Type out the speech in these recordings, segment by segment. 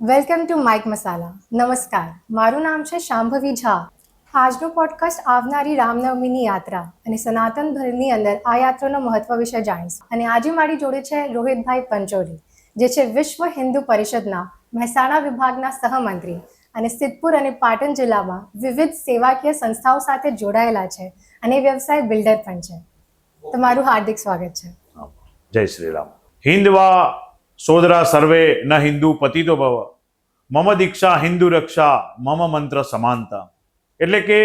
Welcome to Mike મસાલા નમસ્કાર મારું નામ છે શાંભવી ઝા. આજનો પોડકાસ્ટ આવનારી રામનવમીની યાત્રા અને સનાતન ધર્મની અંદર આ યાત્રાનો મહત્વ વિશે જાણીશું. અને આજે મારી જોડે છે રોહિતભાઈ પંચોલી, જે છે વિશ્વ હિન્દુ પરિષદના મહેસાણા વિભાગના સહમંત્રી અને સિદ્ધપુર અને પાટણ જિલ્લામાં વિવિધ સેવાકીય સંસ્થાઓ સાથે જોડાયેલા છે અને વ્યવસાય બિલ્ડર પણ છે. તમારું હાર્દિક સ્વાગત છે. જય શ્રી રામ. હિન્દવા સોદરા સર્વે ન હિન્દુ પતિતો ભવ. મમ દીક્ષા હિન્દુ રક્ષા મમ મંત્ર સમાનતા. એટલે કે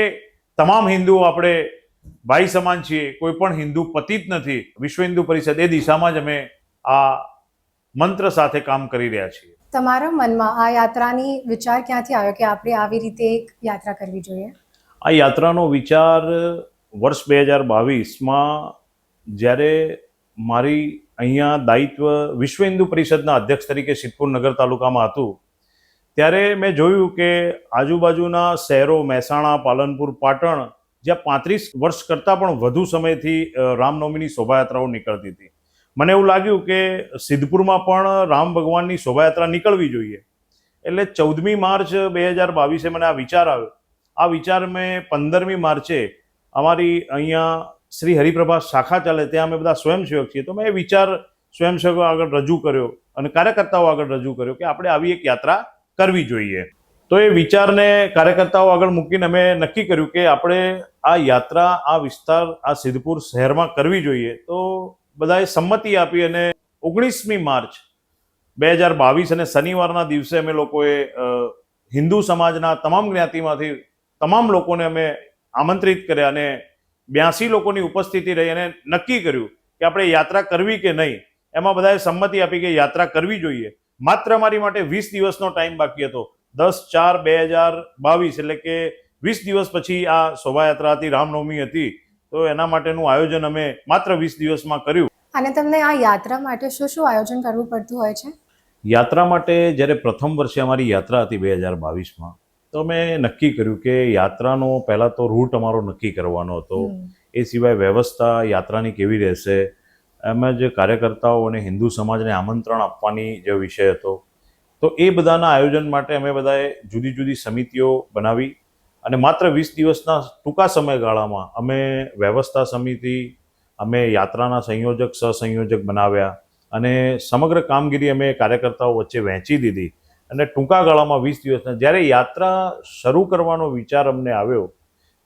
તમામ હિન્દુઓ આપણે ભાઈ સમાન છીએ કોઈ પણ હિન્દુ પતિત નથી વિશ્વ હિન્દુ પરિષદ એ દિશામાં જ અમે આ મંત્ર સાથે કામ કરી રહ્યા છીએ. તમારા મનમાં આ યાત્રાની વિચાર ક્યાંથી આવ્યો કે આપણે આવી રીતે એક યાત્રા કરવી જોઈએ? આ યાત્રાનો વિચાર વર્ષ બે હજાર બાવીસમાં જ્યારે મારી અહીંયા દાયિત્વ વિશ્વ હિન્દુ પરિષદના અધ્યક્ષ તરીકે સિદ્ધપુર નગર તાલુકામાં હતું. ત્યારે મેં જોયું કે આજુબાજુના શહેરો મહેસાણા, પાલનપુર, પાટણ જ્યાં પાંત્રીસ વર્ષ કરતાં પણ વધુ સમયથી રામનવમીની શોભાયાત્રાઓ નીકળતી હતી. મને એવું લાગ્યું કે સિદ્ધપુરમાં પણ રામ ભગવાનની શોભાયાત્રા નીકળવી જોઈએ. એટલે ચૌદમી માર્ચ બે હજાર બાવીસે મને આ વિચાર આવ્યો. આ વિચાર મેં પંદરમી માર્ચે અમારી અહીંયા શ્રી હરિપ્રભા શાખા ચાલે, ત્યાં અમે બધા સ્વયંસેવક છીએ. તો મેં એ વિચાર સ્વયંસેવકો આગળ રજૂ કર્યો અને કાર્યકર્તાઓ આગળ રજૂ કર્યો કે આપણે આવી એક યાત્રા કરવી જોઈએ. તો એ વિચારને કાર્યકર્તાઓ આગળ મૂકીને અમે નક્કી કર્યું કે આપણે આ યાત્રા, આ વિસ્તાર, આ સિદ્ધપુર શહેરમાં કરવી જોઈએ. તો બધાએ સંમતિ આપી અને ઓગણીસમી માર્ચ બે હજાર બાવીસ અને શનિવારના દિવસે અમે લોકોએ હિન્દુ સમાજના તમામ જ્ઞાતિમાંથી તમામ લોકોને અમે આમંત્રિત કર્યા અને બ્યાસી લોકોની ઉપસ્થિતિ રહી અને નક્કી કર્યું કે આપણે યાત્રા કરવી કે નહીં એમાં બધાએ સંમતિ આપી કે યાત્રા કરવી જોઈએ. માત્ર મારી માટે વીસ દિવસનો ટાઈમ બાકી હતો. દસ ચાર બે હજાર બાવીસ એટલે કે વીસ દિવસ પછી આ શોભાયાત્રા હતી રામનવમી હતી તો એના માટેનું આયોજન અમે માત્ર વીસ દિવસમાં કર્યું. અને તમને આ યાત્રા માટે શું શું આયોજન કરવું પડતું હોય છે? યાત્રા માટે જ્યારે પ્રથમ વર્ષે અમારી યાત્રા હતી બે હજાર બાવીસમાં તો મેં નક્કી કર્યું કે યાત્રાનો પહેલાં તો રૂટ અમારો નક્કી કરવાનો હતો. એ સિવાય વ્યવસ્થા યાત્રાની કેવી રહેશે? એમાં જે કાર્યકર્તાઓ અને હિન્દુ સમાજને આમંત્રણ આપવાની જે વિષય હતો. તો એ બધાના આયોજન માટે અમે બધાએ જુદી જુદી સમિતિઓ બનાવી અને માત્ર વીસ દિવસના ટૂંકા સમયગાળામાં અમે વ્યવસ્થા સમિતિ અમે યાત્રાના સંયોજક સહસંયોજક બનાવ્યા અને સમગ્ર કામગીરી અમે કાર્યકર્તાઓ વચ્ચે વહેંચી દીધી. અને ટૂંકા ગાળામાં વીસ દિવસના. જ્યારે યાત્રા શરૂ કરવાનો વિચાર અમને આવ્યો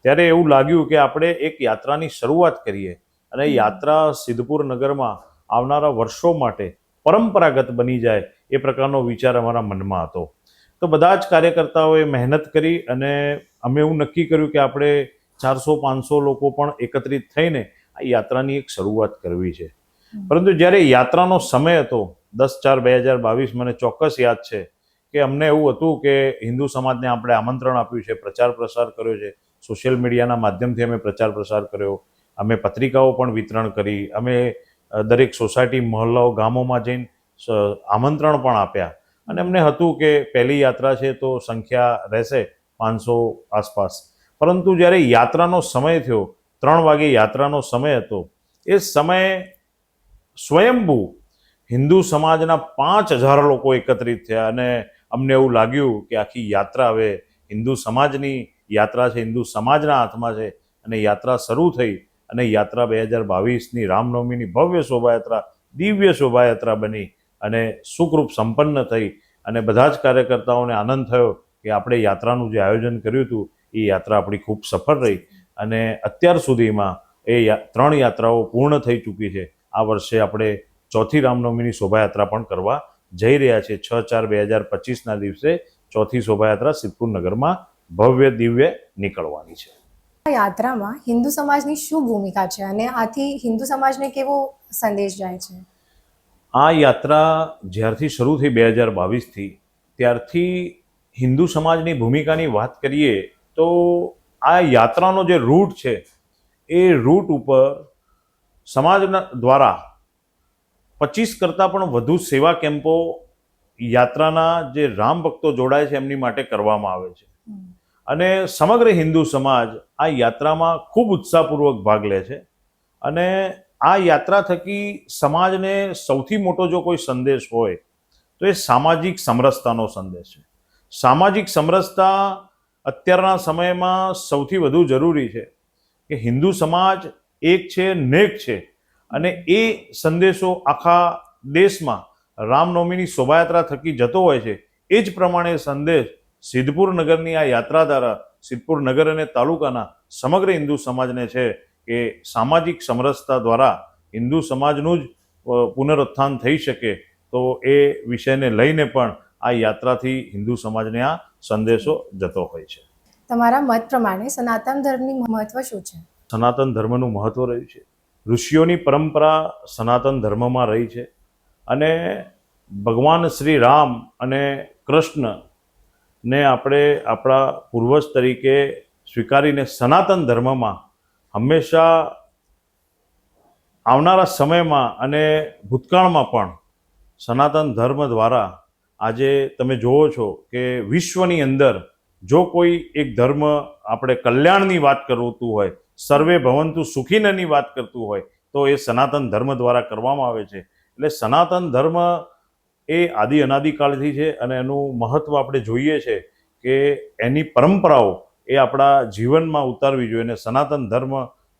ત્યારે એવું લાગ્યું કે આપણે એક યાત્રાની શરૂઆત કરીએ અને યાત્રા સિદ્ધપુર નગરમાં આવનારા વર્ષો માટે પરંપરાગત બની જાય એ પ્રકારનો વિચાર અમારા મનમાં હતો. તો બધા જ કાર્યકર્તાઓએ મહેનત કરી અને અમે એવું નક્કી કર્યું કે આપણે ચારસો પાંચસો લોકો પણ એકત્રિત થઈને આ યાત્રાની એક શરૂઆત કરવી છે. પરંતુ જ્યારે યાત્રાનો સમય હતો દસ ચાર બે હજાર બાવીસ મને ચોક્કસ યાદ છે કે અમને એવું હતું કે હિન્દુ સમાજને આપણે આમંત્રણ આપ્યું છે, પ્રચાર પ્રસાર કર્યો છે. સોશિયલ મીડિયાના માધ્યમથી અમે પ્રચાર પ્રસાર કર્યો. અમે પત્રિકાઓ પણ વિતરણ કરી. અમે દરેક સોસાયટી, મહોલ્લાઓ, ગામોમાં જઈને આમંત્રણ પણ આપ્યા. અને અમને હતું કે પહેલી યાત્રા છે તો સંખ્યા રહેશે પાંચસો આસપાસ. પરંતુ જ્યારે યાત્રાનો સમય થયો, ત્રણ વાગે યાત્રાનો સમય હતો, એ સમયે સ્વયંભૂ હિન્દુ સમાજના પાંચ હજાર લોકો એકત્રિત થયા અને અમને એવું લાગ્યું કે આખી યાત્રા હવે હિન્દુ સમાજની યાત્રા છે, હિન્દુ સમાજના હાથમાં છે અને યાત્રા શરૂ થઈ અને યાત્રા બે હજાર બાવીસની રામનવમીની ભવ્ય શોભાયાત્રા, દિવ્ય શોભાયાત્રા બની અને સુખરૂપ સંપન્ન થઈ અને બધા જ કાર્યકર્તાઓને આનંદ થયો કે આપણે યાત્રાનું જે આયોજન કર્યું હતું, એ યાત્રા આપણી ખૂબ સફળ રહી અને અત્યાર સુધીમાં એ ત્રણ યાત્રાઓ પૂર્ણ થઈ ચૂકી છે. આ વર્ષે આપણે ચોથી રામનવમીની શોભાયાત્રા પણ કરવા જઈ રહ્યા છે છ ચાર બે હજાર પચીસના દિવસે ચોથી શોભાયાત્રા સિદ્ધપુર નગરમાં ભવ્ય દિવ્ય નીકળવાની છે. આ યાત્રામાં હિન્દુ સમાજની શું ભૂમિકા છે અને આથી હિન્દુ સમાજને કેવો સંદેશ જાય છે? આ યાત્રા જ્યારથી શરૂ થઈ બે હજાર બાવીસથી ત્યારથી હિન્દુ સમાજની ભૂમિકાની વાત કરીએ તો આ યાત્રાનો જે રૂટ છે એ રૂટ ઉપર સમાજના દ્વારા પચીસ કરતાં પણ વધુ સેવા કેમ્પો યાત્રાના જે રામ ભક્તો જોડાય છે એમની માટે કરવામાં આવે છે. અને સમગ્ર હિન્દુ સમાજ આ યાત્રામાં ખૂબ ઉત્સાહપૂર્વક ભાગ લે છે. અને આ યાત્રા થકી સમાજને સૌથી મોટો જો કોઈ સંદેશ હોય, તો એ સામાજિક સમરસતાનો સંદેશ છે. સામાજિક સમરસતા અત્યારના સમયમાં સૌથી વધુ જરૂરી છે કે હિન્દુ સમાજ એક છે, નેક છે. અને એ સંદેશો આખા દેશમાં રામનવમીની શોભાયાત્રા થકી જતો હોય છે એ જ પ્રમાણે સંદેશ સિદ્ધપુર નગરની આ યાત્રા દ્વારા સિદ્ધપુર નગર અને તાલુકાના સમગ્ર હિન્દુ સમાજને છે કે સામાજિક સમરસતા દ્વારા હિન્દુ સમાજનું જ પુનરુત્થાન થઈ શકે તો એ વિષયને લઈને પણ આ યાત્રાથી હિન્દુ સમાજને આ સંદેશો જતો હોય છે. તમારા મત પ્રમાણે સનાતન ધર્મની મહત્વ શું છે? સનાતન ધર્મનું મહત્વ રહ્યું છે. ઋષિઓની પરંપરા સનાતન ધર્મમાં રહી છે અને ભગવાન શ્રી રામ અને કૃષ્ણ ને આપણે આપણા પૂર્વજ તરીકે સ્વીકારીને સનાતન ધર્મમાં હંમેશા આવનારા સમયમાં અને ભૂતકાળમાં પણ સનાતન ધર્મ દ્વારા આજે તમે જુઓ છો કે વિશ્વની અંદર જો કોઈ એક ધર્મ આપણે કલ્યાણની વાત કરતું હોય સર્વે ભવંતુ સુખીનની વાત કરતું હોય તો એ સનાતન ધર્મ દ્વારા કરવામાં આવે છે. એટલે સનાતન ધર્મ એ આદિ અનાદિકાળથી છે અને એનું મહત્ત્વ આપણે જોઈએ છે કે એની પરંપરાઓ એ આપણા જીવનમાં ઉતારવી જોઈએ અને સનાતન ધર્મ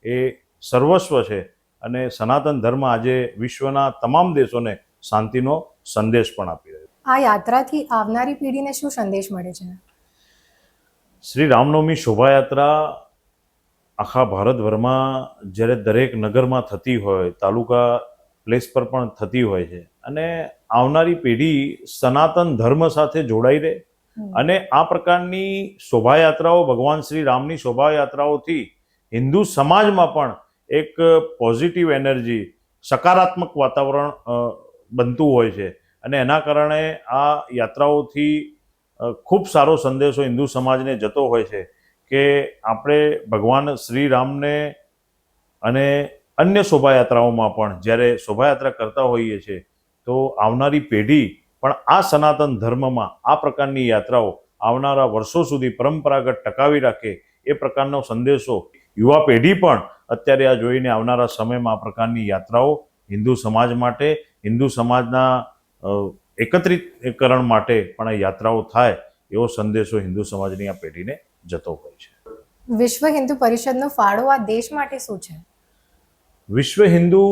એ સર્વસ્વ છે અને સનાતન ધર્મ આજે વિશ્વના તમામ દેશોને શાંતિનો સંદેશ પણ આપી રહ્યો છે. આ યાત્રાથી આવનારી પેઢીને શું સંદેશ મળે છે? શ્રી રામનવમી શોભાયાત્રા આખા ભારતભરમાં જ્યારે દરેક નગરમાં થતી હોય તાલુકા પ્લેસ પર પણ થતી હોય છે. અને આવનારી પેઢી સનાતન ધર્મ સાથે જોડાઈ રહે અને આ પ્રકારની શોભાયાત્રાઓ ભગવાન શ્રી રામની શોભાયાત્રાઓથી હિન્દુ સમાજમાં પણ એક પોઝિટિવ એનર્જી સકારાત્મક વાતાવરણ બનતું હોય છે. અને એના કારણે આ યાત્રાઓથી ખૂબ સારો સંદેશો હિન્દુ સમાજને જતો હોય છે. કે આપણે ભગવાન શ્રી રામને અને અન્ય શોભાયાત્રાઓમાં પણ જ્યારે શોભાયાત્રા કરતા હોઈએ છીએ, તો આવનારી પેઢી પણ આ સનાતન ધર્મમાં આ પ્રકારની યાત્રાઓ આવનારા વર્ષો સુધી પરંપરાગત ટકાવી રાખે એ પ્રકારનો સંદેશો યુવા પેઢી પણ અત્યારે આ જોઈને આવનારા સમયમાં આ પ્રકારની યાત્રાઓ હિન્દુ સમાજ માટે, હિન્દુ સમાજના એકત્રિતકરણ માટે પણ આ યાત્રાઓ થાય એવો સંદેશો હિન્દુ સમાજની આ પેઢીને જતો હોય છે. વિશ્વ હિન્દુ પરિષદનો ફાળો આ દેશ માટે શું છે? વિશ્વ હિન્દુ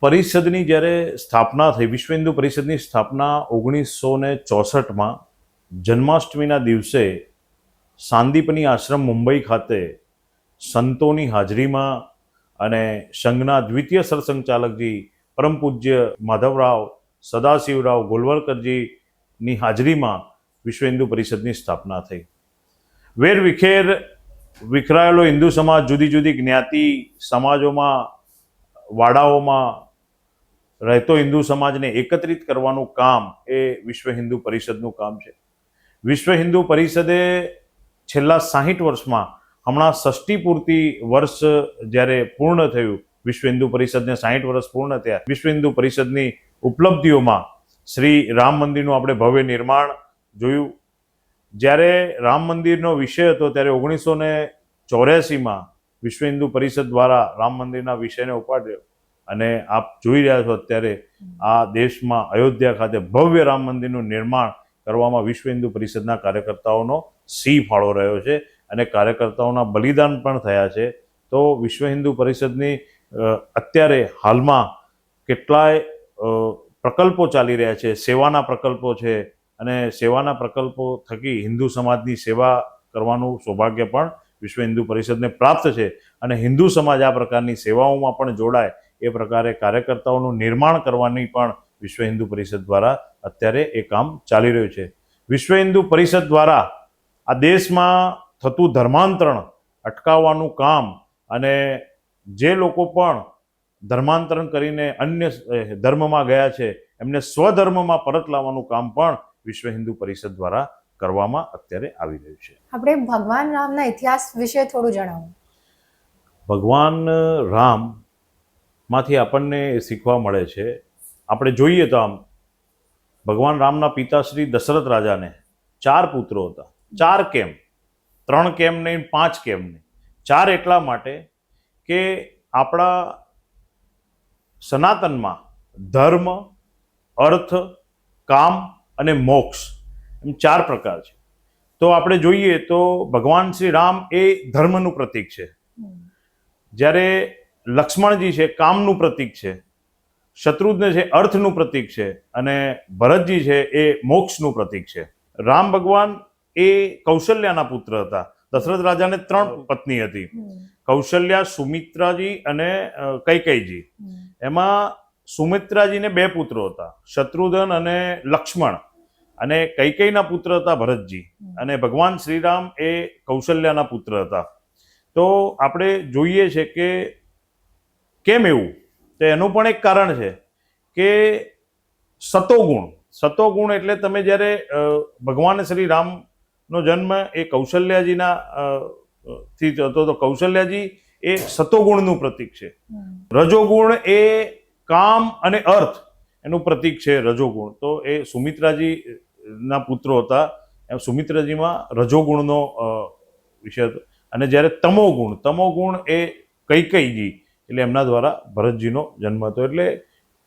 પરિષદની જ્યારે સ્થાપના થઈ વિશ્વ હિન્દુ પરિષદની સ્થાપના ઓગણીસો ને ચોસઠમાં જન્માષ્ટમીના દિવસે સાંદીપની આશ્રમ મુંબઈ ખાતે સંતોની હાજરીમાં અને સંઘના દ્વિતીય સરસંઘચાલકજી પરમ પૂજ્ય માધવરાવ સદાશિવરાવ ગોલવલકરજીની હાજરીમાં વિશ્વ હિન્દુ પરિષદની સ્થાપના થઈ. વેર વિખેર વિખરાયેલો હિન્દુ સમાજ જુદી જુદી જ્ઞાતિ સમાજોમાં, વાડાઓમાં રહેતો હિન્દુ સમાજને એકત્રિત કરવાનું કામ એ વિશ્વ હિન્દુ પરિષદનું કામ છે. વિશ્વ હિન્દુ પરિષદે છેલ્લા સાહીઠ વર્ષમાં હમણાં ષષ્ઠી પૂર્તિ વર્ષ જ્યારે પૂર્ણ થયું, વિશ્વ હિન્દુ પરિષદને સાહીઠ વર્ષ પૂર્ણ થયા. વિશ્વ હિન્દુ પરિષદની ઉપલબ્ધિઓમાં શ્રી રામ મંદિરનું આપણે ભવ્ય નિર્માણ જોયું. જ્યારે રામ મંદિરનો વિષય હતો ત્યારે ઓગણીસો ને ચોર્યાસીમાં વિશ્વ હિન્દુ પરિષદ દ્વારા રામ મંદિરના વિષયને ઉપાડ્યો. અને આપ જોઈ રહ્યા છો અત્યારે આ દેશમાં અયોધ્યા ખાતે ભવ્ય રામ મંદિરનું નિર્માણ કરવામાં વિશ્વ હિન્દુ પરિષદના કાર્યકર્તાઓનો સિંહ ફાળો રહ્યો છે અને કાર્યકર્તાઓના બલિદાન પણ થયા છે. તો વિશ્વ હિન્દુ પરિષદની અત્યારે હાલમાં કેટલાય પ્રકલ્પો ચાલી રહ્યા છે, સેવાના પ્રકલ્પો છે અને સેવાના પ્રકલ્પો થકી હિન્દુ સમાજની સેવા કરવાનું સૌભાગ્ય પણ વિશ્વ હિન્દુ પરિષદને પ્રાપ્ત છે. અને હિન્દુ સમાજ આ પ્રકારની સેવાઓમાં પણ જોડાય એ પ્રકારે કાર્યકર્તાઓનું નિર્માણ કરવાની પણ વિશ્વ હિન્દુ પરિષદ દ્વારા અત્યારે એ કામ ચાલી રહ્યું છે. વિશ્વ હિન્દુ પરિષદ દ્વારા આ દેશમાં થતું ધર્માંતરણ અટકાવવાનું કામ અને જે લોકો પણ ધર્માંતરણ કરીને અન્ય ધર્મમાં ગયા છે, એમને સ્વધર્મમાં પરત લાવવાનું કામ પણ વિશ્વ હિન્દુ પરિષદ દ્વારા કરવામાં અત્યારે આવી રહ્યું છે. આપણે ભગવાન રામના ઇતિહાસ વિશે થોડું જણાવો. ભગવાન રામમાંથી આપણને શીખવા મળે છે. આપણે જોઈએ તો આમ ભગવાન રામના પિતા શ્રી દશરથ રાજાને ચાર પુત્રો હતા. ચાર કેમ? ત્રણ કેમ નહીં પાંચ કેમ નહીં? ચાર એટલા માટે કે આપણા સનાતનમાં ધર્મ અર્થ કામ અને મોક્ષ. એમ ચાર પ્રકાર છે. તો આપણે જોઈએ તો ભગવાન શ્રી રામ એ ધર્મનું પ્રતીક છે. જ્યારે લક્ષ્મણજી છે કામનું પ્રતીક છે. શત્રુઘ્ન છે અર્થનું પ્રતીક છે. અને ભરતજી છે એ મોક્ષનું પ્રતીક છે. રામ ભગવાન એ કૌશલ્યાના પુત્ર હતા. દશરથ રાજાને ત્રણ પત્ની હતી. કૌશલ્યા સુમિત્રાજી અને કૈકૈજી એમાં સુમિત્રાજીને બે પુત્રો હતા શત્રુધન અને લક્ષ્મણ. અને કૈકેયના પુત્ર હતા ભરતજી. અને ભગવાન શ્રીરામ એ કૌશલ્યાના પુત્ર હતા. તો આપણે જોઈએ છે કે કેમ એવું? તો એનું પણ એક કારણ છે કે સતોગુણ. સતોગુણ એટલે તમે જ્યારે ભગવાન શ્રી રામનો જન્મ એ કૌશલ્યાજીના થી થતો તો કૌશલ્યાજી એ સતોગુણનું પ્રતીક છે. રજોગુણ એ કામ અને અર્થ એનું પ્રતીક છે રજોગુણ. તો એ સુમિત્રાજીના પુત્રો હતા. એમ સુમિત્રાજીમાં રજોગુણનો વિષય હતો. અને જ્યારે તમોગુણ તમોગુણ એ કૈકઈજી એટલે એમના દ્વારા ભરતજીનો જન્મ હતો. એટલે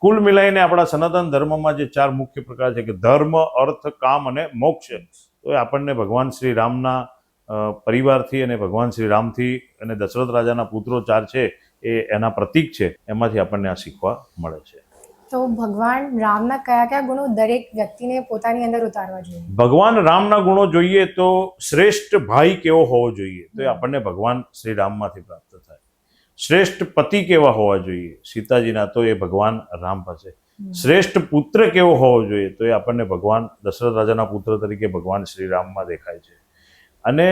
કુલ મિલાઈને આપણા સનાતન ધર્મમાં જે ચાર મુખ્ય પ્રકાર છે કે ધર્મ, અર્થ, કામ અને મોક્ષ તો એ આપણને ભગવાન શ્રી રામના પરિવારથી અને ભગવાન શ્રી રામથી અને દશરથ રાજાના પુત્રો ચાર છે. એ એના પ્રતીક છે એમાંથી આપણને આ શીખવા મળે છે. તો ભગવાન રામના કયા કયા ગુણો દરેક વ્યક્તિને પોતાની અંદર ઉતારવા જોઈએ? ભગવાન રામના ગુણો જોઈએ તો શ્રેષ્ઠ ભાઈ કેવો હોવો જોઈએ? તો એ આપણને ભગવાન શ્રી રામમાંથી પ્રાપ્ત થાય. શ્રેષ્ઠ પતિ કેવા હોવા જોઈએ? સીતાજીના તો એ ભગવાન રામ પાસે. શ્રેષ્ઠ પુત્ર કેવો હોવો જોઈએ? તો એ આપણને ભગવાન દશરથ રાજાના પુત્ર તરીકે ભગવાન શ્રી રામમાં દેખાય છે. અને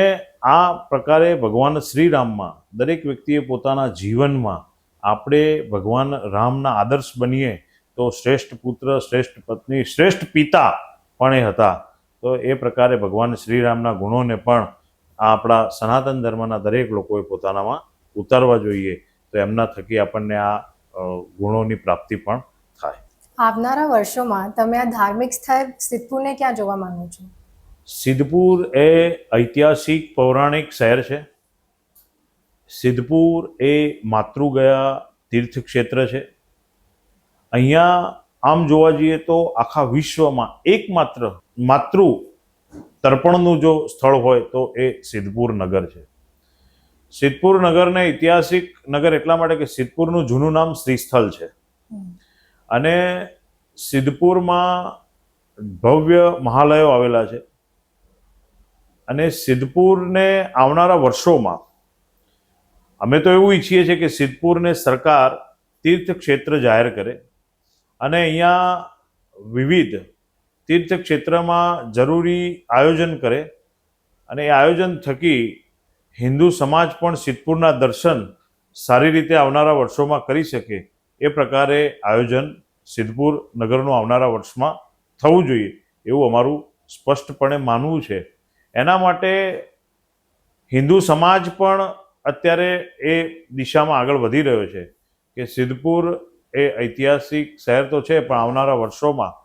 આ પ્રકારે ભગવાન શ્રી રામમાં દરેક વ્યક્તિએ પોતાના જીવનમાં આપણે ભગવાન રામના આદર્શ બનીએ તો શ્રેષ્ઠ પુત્ર, શ્રેષ્ઠ પત્ની, શ્રેષ્ઠ પિતા પણ એ હતા. તો એ પ્રકારે ભગવાન શ્રીરામના ગુણોને પણ આપણા સનાતન ધર્મના દરેક લોકોએ પોતાનામાં ઉતારવા જોઈએ. તો એમના થકી આપણને આ ગુણોની પ્રાપ્તિ પણ થાય. આવનારા વર્ષોમાં તમે આ ધાર્મિક સ્થળ સિદ્ધપુરને ક્યાં જોવા માંગો છો? સિદ્ધપુર એ ઐતિહાસિક પૌરાણિક શહેર છે. સિદ્ધપુર એ માતૃગયા તીર્થ ક્ષેત્ર છે. અહીંયા આમ જોવા જઈએ તો આખા વિશ્વમાં એકમાત્ર માતૃ તર્પણનું જો સ્થળ હોય તો એ સિદ્ધપુર નગર છે. સિદ્ધપુર નગરને ઐતિહાસિક નગર એટલા માટે કે સિદ્ધપુરનું જૂનું નામ શ્રીસ્થળ છે. અને સિદ્ધપુરમાં ભવ્ય મહાલયો આવેલા છે. અને સિદ્ધપુરને આવનારા વર્ષોમાં અમે તો એવું ઈચ્છીએ છીએ કે સિદ્ધપુરને સરકાર તીર્થક્ષેત્ર જાહેર કરે અને અહીંયા વિવિધ તીર્થક્ષેત્રમાં જરૂરી આયોજન કરે અને એ આયોજન થકી હિન્દુ સમાજ પણ સિદ્ધપુરના દર્શન સારી રીતે આવનારા વર્ષોમાં કરી શકે એ પ્રકારે આયોજન સિદ્ધપુર નગરનું આવનારા વર્ષમાં થવું જોઈએ એવું અમારું સ્પષ્ટપણે માનવું છે. એના માટે હિન્દુ સમાજ પણ અત્યારે એ દિશામાં આગળ વધી રહ્યો છે કે સિદ્ધપુર એ ઐતિહાસિક શહેર તો છે પણ આવનારા વર્ષોમાં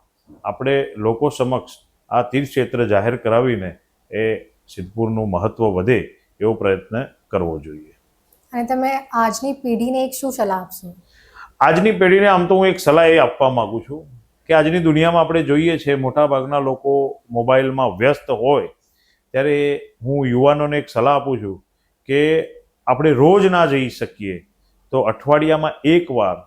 આપણે લોકો સમક્ષ આ તીર્થક્ષેત્ર જાહેર કરાવીને એ સિદ્ધપુરનું મહત્વ વધે એવો પ્રયત્ન કરવો જોઈએ. અને તમે આજની પેઢીને એક શું સલાહ આપશો? આજની પેઢીને આમ તો હું એક સલાહ એ આપવા માગું છું કે આજની દુનિયામાં આપણે જોઈએ છે મોટાભાગના લોકો મોબાઈલમાં વ્યસ્ત હોય ત્યારે હું યુવાનોને એક સલાહ આપું છું કે આપણે રોજ ના જઈ શકીએ. તો અઠવાડિયામાં એકવાર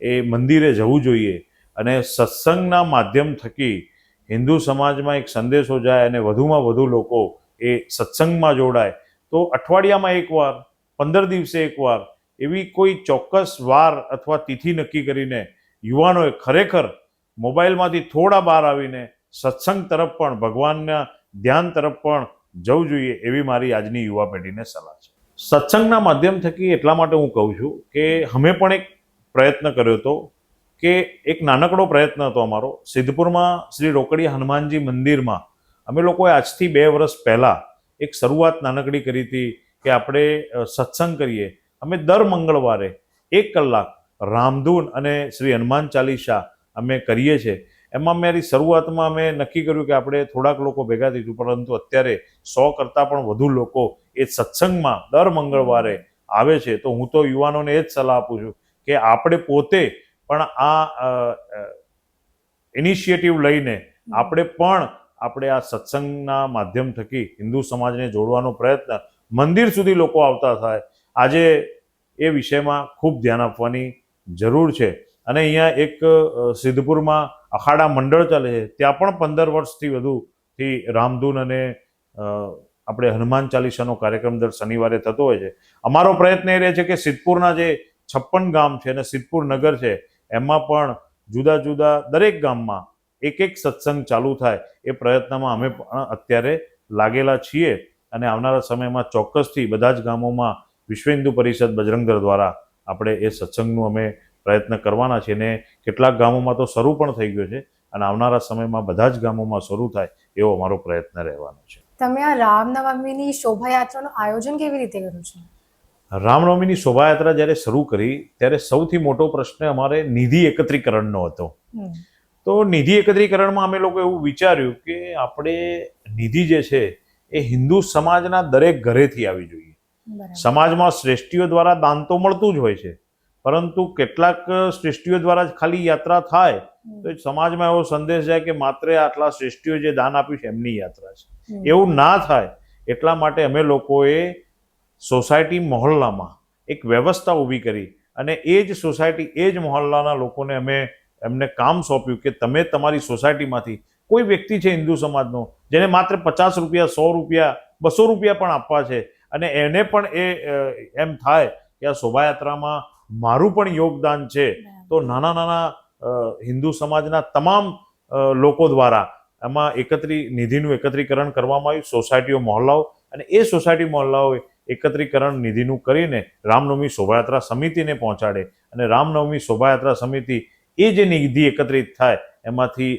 એ મંદિરે જવું જોઈએ અને સત્સંગના માધ્યમ થકી હિન્દુ સમાજમાં એક સંદેશો જાય અને વધુમાં વધુ લોકો એ સત્સંગમાં જોડાય. તો અઠવાડિયામાં એકવાર પંદર દિવસે એકવાર એવી કોઈ ચોક્કસ વાર અથવા તિથિ નક્કી કરીને યુવાનોએ ખરેખર મોબાઈલમાંથી થોડા બહાર આવીને સત્સંગ તરફ પણ ભગવાનના ધ્યાન તરફ પણ જવું જોઈએ એવી મારી આજની યુવા પેઢીને સલાહ છે. સત્સંગના માધ્યમ થકી એટલા માટે હું કહું છું કે અમે પણ એક પ્રયત્ન કર્યો હતો કે એક નાનકડો પ્રયત્ન હતો અમારો. સિદ્ધપુરમાં શ્રી રોકડી હનુમાનજી મંદિરમાં અમે લોકોએ આજથી બે વર્ષ પહેલાં એક શરૂઆત નાનકડી કરી હતી કે આપણે સત્સંગ કરીએ. અમે દર મંગળવારે એક કલાક રામધૂન અને શ્રી હનુમાન ચાલીસા અમે કરીએ છીએ. એમાં મારી શરૂઆતમાં મેં નક્કી કર્યું કે આપણે થોડાક લોકો ભેગા થઈશું, પરંતુ અત્યારે સો કરતાં પણ વધુ લોકો એ સત્સંગમાં દર મંગળવારે આવે છે. તો હું તો યુવાનોને એ જ સલાહ આપું છું કે આપણે પોતે પણ આ ઇનિશિયેટિવ લઈને આપણે પણ આપણે આ સત્સંગના માધ્યમ થકી હિન્દુ સમાજને જોડવાનો પ્રયત્ન મંદિર સુધી લોકો આવતા થાય. આજે એ વિષયમાં ખૂબ ધ્યાન આપવાની જરૂર છે. અને અહીંયા એક સિદ્ધપુરમાં અખાડા મંડળ ચાલે છે. ત્યાં પણ પંદર વર્ષથી વધુથી રામધૂન અને આપણે હનુમાન ચાલીસાનો કાર્યક્રમ દર શનિવારે થતો હોય છે. અમારો પ્રયત્ન એ રહે છે કે સિદ્ધપુરના જે છપ્પન ગામ છે અને સિદ્ધપુર નગર છે, એમાં પણ જુદા જુદા દરેક ગામમાં એક એક સત્સંગ ચાલુ થાય એ પ્રયત્નમાં અમે પણ અત્યારે લાગેલા છીએ અને આવનારા સમયમાં ચોક્કસથી બધા જ ગામોમાં વિશ્વ હિન્દુ પરિષદ બજરંગદળ દ્વારા આપણે એ સત્સંગનું અમે પ્રયત્ન કરવાના છે અને કેટલાક ગામોમાં તો શરૂ પણ થઈ ગયો છે અને આવનારા સમયમાં બધા જ ગામોમાં શરૂ થાય એવો અમારો પ્રયત્ન રહેવાનો છે. તમે આ રામનવમીની શોભાયાત્રાનું આયોજન કેવી રીતે કર્યું છે? રામનવમીની શોભાયાત્રા જ્યારે શરૂ કરી ત્યારે સૌથી મોટો પ્રશ્ન અમારે નિધિ એકત્રીકરણનો હતો. તો નિધિ એકત્રીકરણમાં અમે લોકો એવું વિચાર્યું કે આપણે નિધિ જે છે એ હિન્દુ સમાજના દરેક ઘરેથી આવી જોઈએ. સમાજમાં શ્રેષ્ઠીઓ દ્વારા દાન તો મળતું જ હોય છે. પરંતુ કેટલાક શ્રેષ્ઠીઓ દ્વારા જ ખાલી યાત્રા થાય તો સમાજમાં એવો સંદેશ જાય કે માત્ર આટલા શ્રેષ્ઠીઓ જે દાન આપ્યું છે એમની યાત્રા છે. એવું ના થાય એટલા માટે અમે લોકોએ સોસાયટી મહોલ્લામાં એક વ્યવસ્થા ઊભી કરી અને એ જ સોસાયટી એ જ મહોલ્લાના લોકોને અમે એમને કામ સોંપ્યું કે તમે તમારી સોસાયટીમાંથી કોઈ વ્યક્તિ છે હિન્દુ સમાજનો જેને માત્ર પચાસ રૂપિયા સો રૂપિયા બસો રૂપિયા પણ આપવા છે અને એને પણ એ એમ થાય કે આ શોભાયાત્રામાં મારું પણ યોગદાન છે તો નાના નાના હિન્દુ સમાજના તમામ લોકો દ્વારા એમાં એકત્રી નિધિનું એકત્રીકરણ કરવામાં આવ્યું સોસાયટીઓ મહોલ્લાઓ અને એ સોસાયટી મહોલ્લાઓએ એકત્રીકરણ નિધિનું કરીને રામનવમી શોભાયાત્રા સમિતિને પહોંચાડે અને રામનવમી શોભાયાત્રા સમિતિ એ જે નિધિ એકત્રિત થાય એમાંથી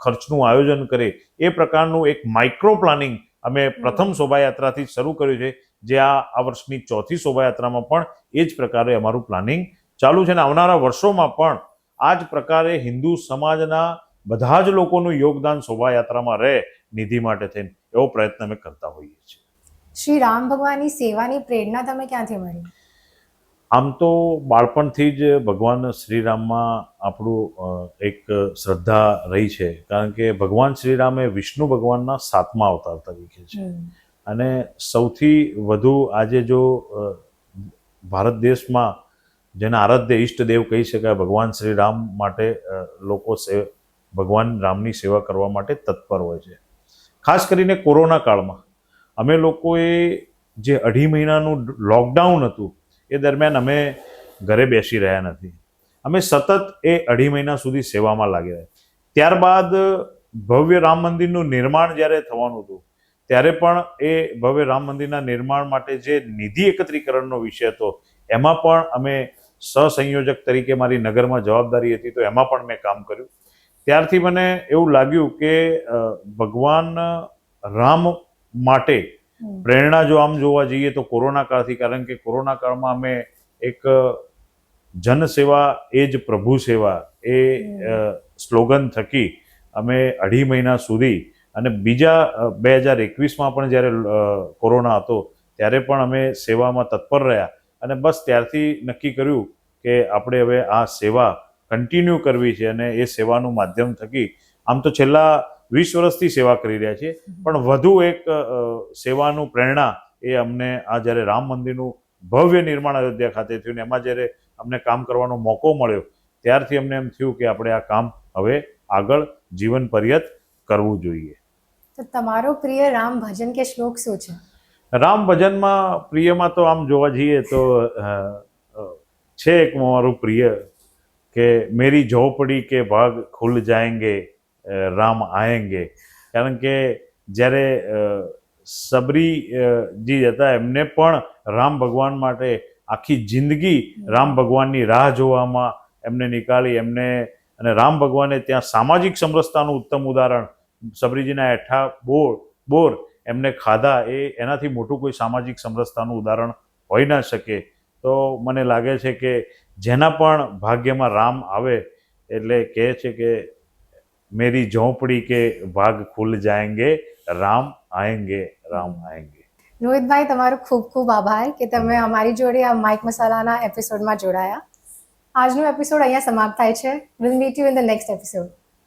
ખર્ચનું આયોજન કરે એ પ્રકારનું એક માઇક્રો પ્લાનિંગ અમે પ્રથમ શોભાયાત્રાથી જ શરૂ કર્યું છે. જે આ આ વર્ષની ચોથી શોભાયાત્રામાં પણ એ જ પ્રકારે અમારું પ્લાનિંગ ચાલુ છે અને આવનારા વર્ષોમાં પણ આ જ પ્રકારે હિન્દુ સમાજના બધા જ લોકોનું યોગદાન શોભાયાત્રામાં રહે નિધિ માટે થઈને એવો પ્રયત્ન અમે કરતા હોઈએ છીએ. શ્રી રામ ભગવાનની સેવાની પ્રેરણા તમે ક્યાંથી મળી? આમ તો બાળપણથી જ ભગવાન શ્રીરામમાં આપણું એક શ્રદ્ધા રહી છે. કારણ કે ભગવાન શ્રીરામ વિષ્ણુ ભગવાનના સાતમા અવતાર તરીકે છે. અને સૌથી વધુ આજે જો ભારત દેશમાં જેના આરાધ્ય ઈષ્ટદેવ કહી શકાય, ભગવાન શ્રી રામ માટે લોકો સે ભગવાન રામની સેવા કરવા માટે તત્પર હોય છે. ખાસ કરીને કોરોના કાળમાં અમે લોકોએ જે અઢી મહિનાનું લોકડાઉન હતું, એ દરમિયાન અમે ઘરે બેસી રહ્યા નથી. અમે સતત એ અઢી મહિના સુધી સેવામાં લાગી રહ્યા. ત્યારબાદ ભવ્ય રામ મંદિરનું નિર્માણ જ્યારે થવાનું હતું ત્યારે પણ એ ભવ્ય રામ મંદિરના નિર્માણ માટે જે નિધિ એકત્રીકરણનો વિષય હતો એમાં પણ અમે સહસંયોજક તરીકે મારી નગરમાં જવાબદારી હતી તો એમાં પણ મેં કામ કર્યું. ત્યારથી મને એવું લાગ્યું કે ભગવાન રામ માટે પ્રેરણા જો આમ જોવા જઈએ તો કોરોના કાળથી કારણ કે કોરોના કાળમાં અમે એક જન સેવા એ જ પ્રભુ સેવા એ સ્લોગન થકી અમે અઢી મહિના સુધી અને બીજા બે હજાર એકવીસમાં પણ જ્યારે કોરોના હતો, ત્યારે પણ અમે સેવામાં તત્પર રહ્યા. અને બસ ત્યારથી નક્કી કર્યું કે આપણે હવે આ સેવા કન્ટિન્યુ કરવી છે અને એ સેવાનું માધ્યમ થકી, આમ તો છેલ્લા વીસ વર્ષથી સેવા કરી રહ્યા છીએ, પણ વધુ એક સેવાનું પ્રેરણા એ અમને આ જ્યારે રામ મંદિરનું ભવ્ય નિર્માણ અયોધ્યા ખાતે થયું ને એમાં જ્યારે અમને કામ કરવાનો મોકો મળ્યો, ત્યારથી અમને એમ થયું કે આપણે આ કામ હવે આગળ જીવન પર્યત કરવું જોઈએ. તો તમારો પ્રિય રામ ભજન કે શ્લોક શું છે? રામ ભજનમાં પ્રિયમાં તો આમ જોવા જઈએ તો છે એક મારું પ્રિય કે મેરી ઝોપડી કે ભાગ ખુલ જાયંગે રામ આયંગે. કારણ કે જ્યારે સબરી અ, જી હતા એમને પણ રામ ભગવાન માટે આખી જિંદગી રામ ભગવાનની રાહ જોવામાં એમને નીકાળી એમને અને રામ ભગવાને ત્યાં સામાજિક સમરસતાનું ઉત્તમ ઉદાહરણ સબરીજીના એઠા બોર બોર એમને ખાધા એ એનાથી મોટું કોઈ સામાજિક સમરસતાનું ઉદાહરણ હોઈ ના શકે. તો મને લાગે છે કે જેના પણ ભાગ્યમાં રામ આવે એટલે કહે છે કે મેરી ઝોંપડી કે ભાગ ખુલ જાયંગે રામ આયંગે રામ આયેંગે. રોહિતભાઈ તમારો ખૂબ ખૂબ આભાર કે તમે અમારી જોડે આ માઇક મસાલાના એપિસોડમાં જોડાયા. આજનો એપિસોડ અહીંયા સમાપ્ત થાય છે. Will meet you in the next episode